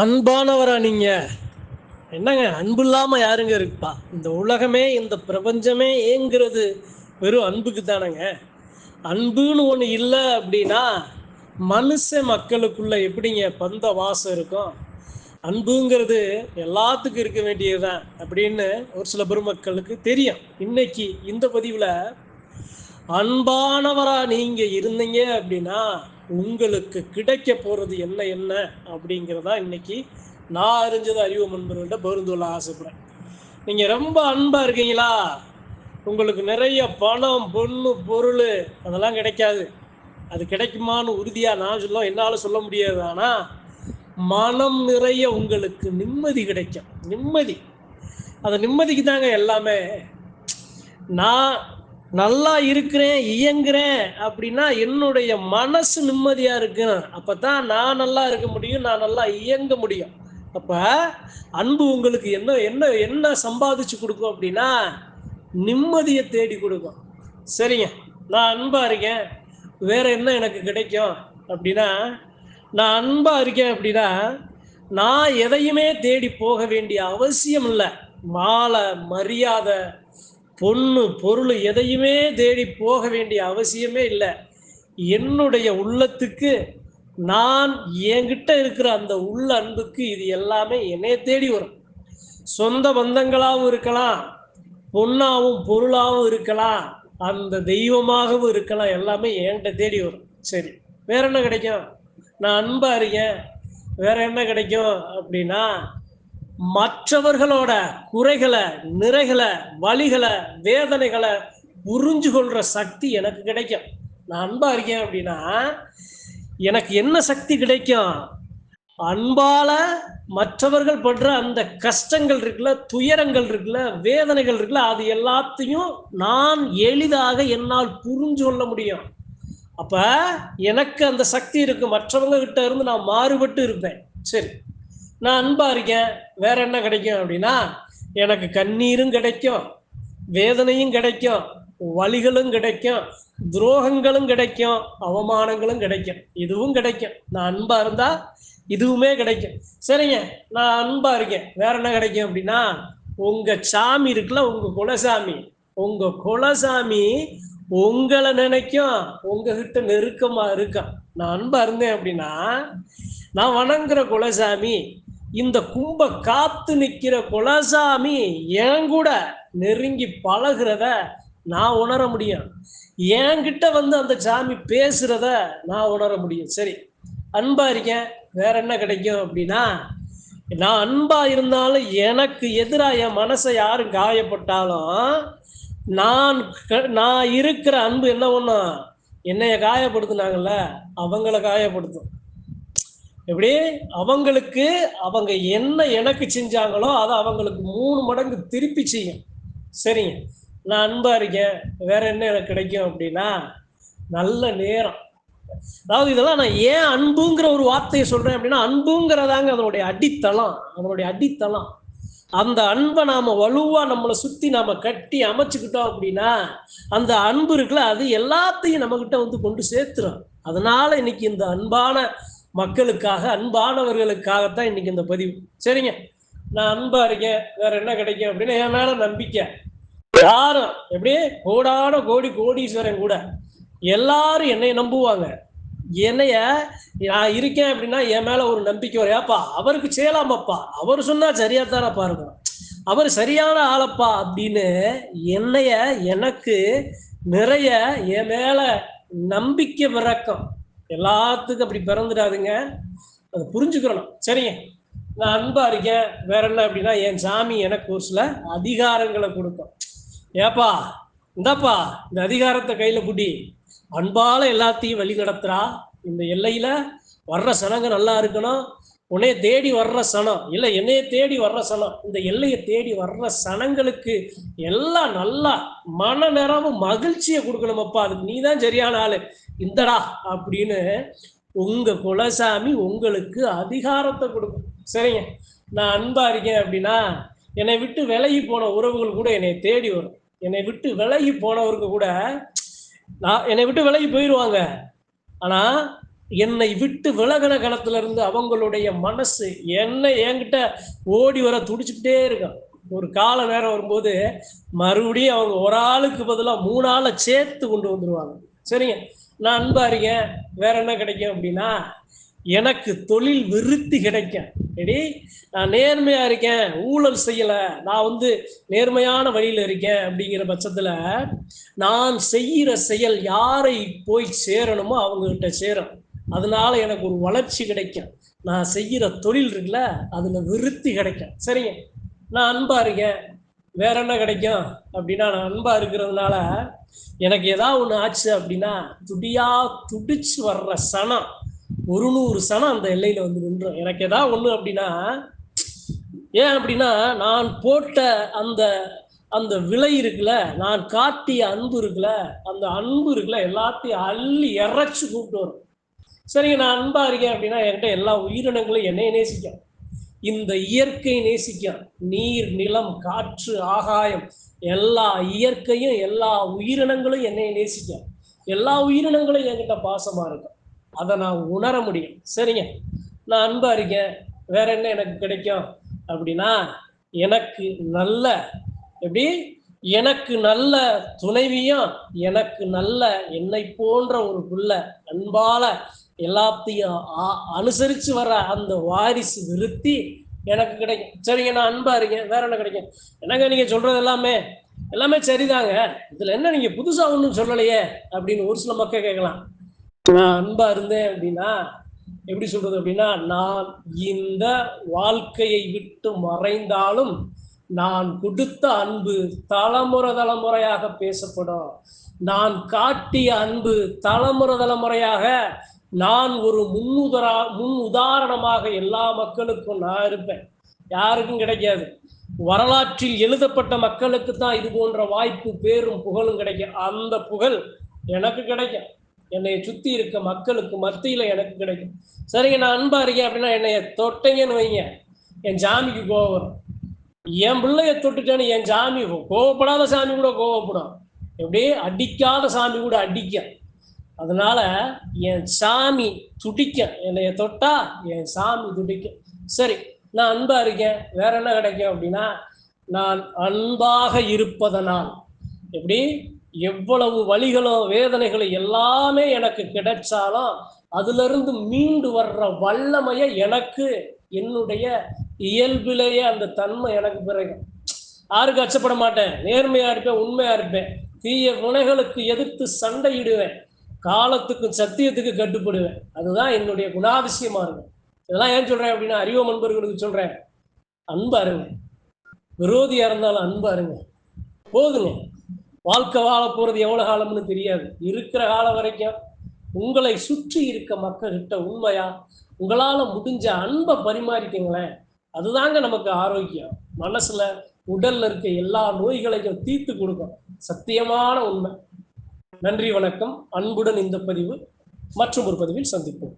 அன்பானவரா நீங்க. என்னங்க அன்பு இல்லாம யாருங்க இருப்பா? இந்த உலகமே இந்த பிரபஞ்சமே ஏங்கிறது வெறும் அன்புக்கு தானங்க. அன்புன்னு ஒன்று இல்லை அப்படின்னா மனுஷ மக்களுக்குள்ள எப்படிங்க பந்த வாசம் இருக்கும்? அன்புங்கிறது எல்லாத்துக்கும் இருக்க வேண்டியதுதான் அப்படின்னு ஒரு சில பெருமக்களுக்கு தெரியும். இன்னைக்கு இந்த பதிவில் அன்பானவரா நீங்க இருந்தீங்க அப்படின்னா உங்களுக்கு கிடைக்க போறது என்ன என்ன அப்படிங்கிறதா இன்னைக்கு நான் அறிஞ்சது அறிவு நண்பர்கள்ட்ட பகிர்ந்து கொள்ள ஆசைப்படுறேன். நீங்க ரொம்ப அன்பா இருக்கீங்களா? உங்களுக்கு நிறைய பணம் பொண்ணு பொருள் அதெல்லாம் கிடைக்காது. அது கிடைக்குமான்னு உறுதியா நான் சொல்ல என்னால சொல்ல முடியாது. ஆனா மனம் நிறைய உங்களுக்கு நிம்மதி கிடைக்கும். நிம்மதி. அந்த நிம்மதிக்கு தாங்க எல்லாமே. நான் நல்லா இருக்கிறேன் இயங்குறேன் அப்படின்னா என்னுடைய மனசு நிம்மதியா இருக்கு அப்பதான் நான் நல்லா இருக்க முடியும் நான் நல்லா இயங்க முடியும். அப்ப அன்பு உங்களுக்கு என்ன என்ன என்ன சம்பாதிச்சு கொடுக்கும் அப்படின்னா நிம்மதியை தேடி கொடுக்கும். சரிங்க. நான் அன்பா இருக்கேன். வேற என்ன எனக்கு கிடைக்கும் அப்படின்னா நான் அன்பா இருக்கேன் அப்படின்னா நான் எதையுமே தேடி போக வேண்டிய அவசியம் இல்லை. மாலை மரியாதை பொண்ணு பொருள் எதையுமே தேடி போக வேண்டிய அவசியமே இல்லை. என்னுடைய உள்ளத்துக்கு நான் என்கிட்ட இருக்கிற அந்த உள்ள அன்புக்கு இது எல்லாமே என்னைய தேடி வரும். சொந்த பந்தங்களாகவும் இருக்கலாம் பொண்ணாகவும் பொருளாகவும் இருக்கலாம் அந்த தெய்வமாகவும் இருக்கலாம் எல்லாமே என்கிட்ட தேடி வரும். சரி வேற என்ன கிடைக்கும்? நான் அன்பா இருக்கேன் வேற என்ன கிடைக்கும் அப்படின்னா மற்றவர்களோட குறைகளை நிறைகளை வழிகளை வேதனைகளை புரிஞ்சு கொள்ற சக்தி எனக்கு கிடைக்கும். நான் அன்பா இருக்கேன் அப்படின்னா எனக்கு என்ன சக்தி கிடைக்கும்? அன்பால மற்றவர்கள் படுற அந்த கஷ்டங்கள் இருக்குல்ல துயரங்கள் இருக்குல்ல வேதனைகள் இருக்குல்ல அது எல்லாத்தையும் நான் எளிதாக என்னால் புரிஞ்சு கொள்ள முடியும். அப்ப எனக்கு அந்த சக்தி இருக்கு. மற்றவங்க கிட்ட இருந்து நான் மாறுபட்டு இருப்பேன். சரி. நான் அன்பா இருக்கேன். வேற என்ன கிடைக்கும் அப்படின்னா எனக்கு கண்ணீரும் கிடைக்கும் வேதனையும் கிடைக்கும் வலிகளும் கிடைக்கும் துரோகங்களும் கிடைக்கும் அவமானங்களும் கிடைக்கும். இதுவும் கிடைக்கும். நான் அன்பா இருந்தா இதுவுமே கிடைக்கும். சரிங்க நான் அன்பா இருக்கேன். வேற என்ன கிடைக்கும் அப்படின்னா உங்க சாமி இருக்குல்ல உங்க குலசாமி. உங்க குலசாமி உங்களை நினைக்கும் உங்ககிட்ட நெருக்கமா இருக்கான். நான் அன்பா இருந்தேன் அப்படின்னா நான் வணங்குற குலசாமி இந்த கும்ப காத்து நிற்கிற குலசாமி என் கூட நெருங்கி பழகிறத நான் உணர முடியும். என்கிட்ட வந்து அந்த சாமி பேசுறத நான் உணர முடியும். சரி அன்பா இருக்கேன். வேற என்ன கிடைக்கும் அப்படின்னா நான் அன்பா இருந்தாலும் எனக்கு எதிராக என் மனசை யாரும் காயப்பட்டாலும் நான் க- நான் இருக்கிற அன்பு என்ன ஒன்றும் என்னைய காயப்படுத்துனாங்கல்ல அவங்கள காயப்படுத்தும். எப்படி? அவங்களுக்கு அவங்க என்ன எனக்கு செஞ்சாங்களோ அதை அவங்களுக்கு மூணு மடங்கு திருப்பி செய்யும். சரிங்க. நான் அன்பா இருக்கேன். வேற என்ன எனக்கு கிடைக்கும் அப்படின்னா நல்ல நேரம். அதாவது இதெல்லாம் நான் ஏன் அன்புங்கிற ஒரு வார்த்தையை சொல்றேன் அப்படின்னா அன்புங்கிறதாங்க அதனுடைய அடித்தளம். அதனுடைய அடித்தளம். அந்த அன்பை நாம வலுவா நம்மளை சுத்தி நாம கட்டி அமைச்சுக்கிட்டோம் அப்படின்னா அந்த அன்பு இருக்குல்ல அது எல்லாத்தையும் நம்ம கிட்ட வந்து கொண்டு சேர்த்துரும். அதனால இன்னைக்கு இந்த அன்பான மக்களுக்காக அன்பானவர்களுக்காகத்தான் இன்னைக்கு இந்த பதிவு. சரிங்க. நான் அன்பா இருக்கேன். வேற என்ன கிடைக்கும் அப்படின்னு என் மேல நம்பிக்கை. யாரும் எப்படி? கோடான கோடி கோடீஸ்வரன் கூட. எல்லாரும் என்னை நம்புவாங்க. என்னைய நான் இருக்கேன் அப்படின்னா என் மேல ஒரு நம்பிக்கை வரும். ஏப்பா அவருக்கு செய்யலாமப்பா அவர் சொன்னா சரியா தானப்பா இருக்கும். அவர் சரியான ஆளப்பா அப்படின்னு என்னைய எனக்கு நிறைய என் மேல நம்பிக்கை பிறக்கம் எல்லாத்துக்கும் அப்படி பிறந்துடாதுங்க. அதை புரிஞ்சுக்கிறணும் சரிங்க. நான் அன்பா இருக்கேன். வேற என்ன அப்படின்னா என் சாமி என கோர்ஸ்ல அதிகாரங்களை கொடுக்கும். ஏப்பா இந்தாப்பா இந்த அதிகாரத்தை கையில புடி அன்பால எல்லாத்தையும் வழி நடத்துறா. இந்த எல்லையில வர்ற சனங்க நல்லா இருக்கணும். உன்னைய தேடி வர்ற சனம் இல்லை என்னைய தேடி வர்ற சனம் இந்த எல்லையை தேடி வர்ற சனங்களுக்கு எல்லாம் நல்லா மன நிறைவும் மகிழ்ச்சியை கொடுக்கணுமப்பா. அதுக்கு நீ தான் சரியான ஆளு. இந்தடா அப்படின்னு உங்க குலசாமி உங்களுக்கு அதிகாரத்தை கொடுக்கும். சரிங்க. நான் அன்பா இருக்கேன் அப்படின்னா என்னை விட்டு விலகி போன உறவுகள் கூட என்னை தேடி வரும். என்னை விட்டு விலகி போனவருக்கு கூட நான் என்னை விட்டு விலகி போயிடுவாங்க ஆனா என்னை விட்டு விலகின காலத்துல இருந்து அவங்களுடைய மனசு என்ன என்கிட்ட ஓடி வர துடிச்சுக்கிட்டே இருக்கும் ஒரு கால நேரம் வரும்போது மறுபடியும் அவங்க ஒரு ஆளுக்கு பதிலாக மூணு ஆளை சேர்த்து கொண்டு வந்துடுவாங்க சரிங்க. நான் அன்பா இருக்கேன். வேற என்ன கிடைக்கும் அப்படின்னா எனக்கு தொழில் விருத்தி கிடைக்கும். எடி நான் நேர்மையா இருக்கேன். ஊழல் செய்யல. நான் வந்து நேர்மையான வழியில இருக்கேன் அப்படிங்கிற பட்சத்துல நான் செய்யற செயல் யாரை போய் சேரணுமோ அவங்க கிட்ட சேரும். அதனால எனக்கு ஒரு வளர்ச்சி கிடைக்கும். நான் செய்கிற தொழில் இருக்குல்ல அதில் விருத்தி கிடைக்கும். சரிங்க. நான் அன்பாக இருக்கேன். வேற என்ன கிடைக்கும்? அப்படின்னா நான் அன்பாக இருக்கிறதுனால எனக்கு ஏதாவது ஒன்று ஆச்சு அப்படின்னா துடியா துடிச்சு வர்ற சனம் ஒரு நூறு சனம் அந்த எல்லையில வந்து நின்றோம். எனக்கு ஏதாவது ஒன்று அப்படின்னா ஏன் அப்படின்னா நான் போட்ட அந்த அந்த விலை இருக்குல்ல நான் காட்டிய அன்பு இருக்குல்ல அந்த அன்பு இருக்குல்ல எல்லாத்தையும் அள்ளி இறச்சி கூப்பிட்டு வரும். சரிங்க நான் அன்பா இருக்கேன் அப்படின்னா என்கிட்ட எல்லா உயிரினங்களும் என்னையை நேசிக்கும். இந்த இயற்கை நேசிக்கும். நீர் நிலம் காற்று ஆகாயம் எல்லா இயற்கையும் எல்லா உயிரினங்களும் என்னை நேசிக்கும். எல்லா உயிரினங்களும் என்கிட்ட பாசமா இருக்கும். அதை நான் உணர முடியும். சரிங்க நான் அன்பா இருக்கேன். வேற என்ன எனக்கு கிடைக்கும் அப்படின்னா எனக்கு நல்ல எப்படி? எனக்கு நல்ல துணைவியும் எனக்கு நல்ல என்னை போன்ற ஒரு புள்ள அன்பால எல்லாத்தையும் அ- அனுசரிச்சு வர அந்த வாரிசு விருத்தி எனக்கு கிடைக்கும். சரிங்க நான் அன்பா இருக்கேன். வேற என்ன கிடைக்கும்? என்னங்க நீங்க சொல்றது எல்லாமே? எல்லாமே சரிதாங்க. இதுல என்ன நீங்க புதுசா ஒன்றும் சொல்லலையே அப்படின்னு ஒரு சில மக்கள் கேட்கலாம். நான் அன்பா இருந்தேன் அப்படின்னா எப்படி சொல்றது அப்படின்னா நான் இந்த வாழ்க்கையை விட்டு மறைந்தாலும் நான் கொடுத்த அன்பு தலைமுறை தலைமுறையாக பேசப்படும். நான் காட்டிய அன்பு தலைமுறை தலைமுறையாக நான் ஒரு முன்னுதரா முன் உதாரணமாக எல்லா மக்களுக்கும் நான் இருப்பேன். யாருக்கும் கிடைக்காது. வரலாற்றில் எழுதப்பட்ட மக்களுக்கு தான் இது போன்ற வாய்ப்பு பேரும் புகழும் கிடைக்கும். அந்த புகழ் எனக்கு கிடைக்கும். என்னை சுத்தி இருக்க மக்களுக்கு மத்தியில எனக்கு கிடைக்கும். சரிங்க நான் அன்பா இருக்கேன் அப்படின்னா என்னைய தொட்டீங்கன்னு வைங்க. என் சாமிக்கு கோவம் வரும். என் பிள்ளைய தொட்டுட்டேன்னு என் சாமி கோவப்படாத சாமி கூட கோவப்படும். எப்படி அடிக்காத சாமி கூட அடிக்க அதனால என் சாமி துடிக்க என்னைய தொட்டா என் சாமி துடிக்கும். சரி நான் அன்பா இருக்கேன் வேற என்ன கிடைக்கும் அப்படின்னா நான் அன்பாக இருப்பதனால். எப்படி? எவ்வளவு வழிகளோ வேதனைகளோ எல்லாமே எனக்கு கிடைச்சாலும் அதுலேருந்து மீண்டு வர்ற வல்லமையை எனக்கு என்னுடைய இயல்பிலேயே அந்த தன்மை எனக்கு பிறகு. யாருக்கு அச்சப்பட மாட்டேன். நேர்மையா இருப்பேன் உண்மையா இருப்பேன். தீய குணைகளுக்கு எதிர்த்து சண்டையிடுவேன். காலத்துக்கும் சத்தியத்துக்கு கட்டுப்படுவேன். அதுதான் என்னுடைய குணாதிசயமா இருக்கும். இதெல்லாம் ஏன் சொல்றேன் அப்படின்னா அறிவு நண்பர்களுக்கு சொல்றேன். அன்பு அருங்க விரோதியா இருந்தாலும் அன்பு அருங்க போதுங்க. வாழ்க்கை வாழ போறது எவ்வளவு காலம்னு தெரியாது. இருக்கிற காலம் வரைக்கும் உங்களை சுற்றி இருக்க மக்கள்கிட்ட உண்மையா உங்களால முடிஞ்ச அன்பை பரிமாறிக்கங்களேன் அதுதாங்க நமக்கு ஆரோக்கியம். மனசுல உடல்ல இருக்க எல்லா நோய்களையும் தீர்த்து கொடுக்கும். சத்தியமான உண்மை. நன்றி வணக்கம். அன்புடன் இந்த பதிவு மற்றும் ஒரு பதிவில் சந்திப்போம்.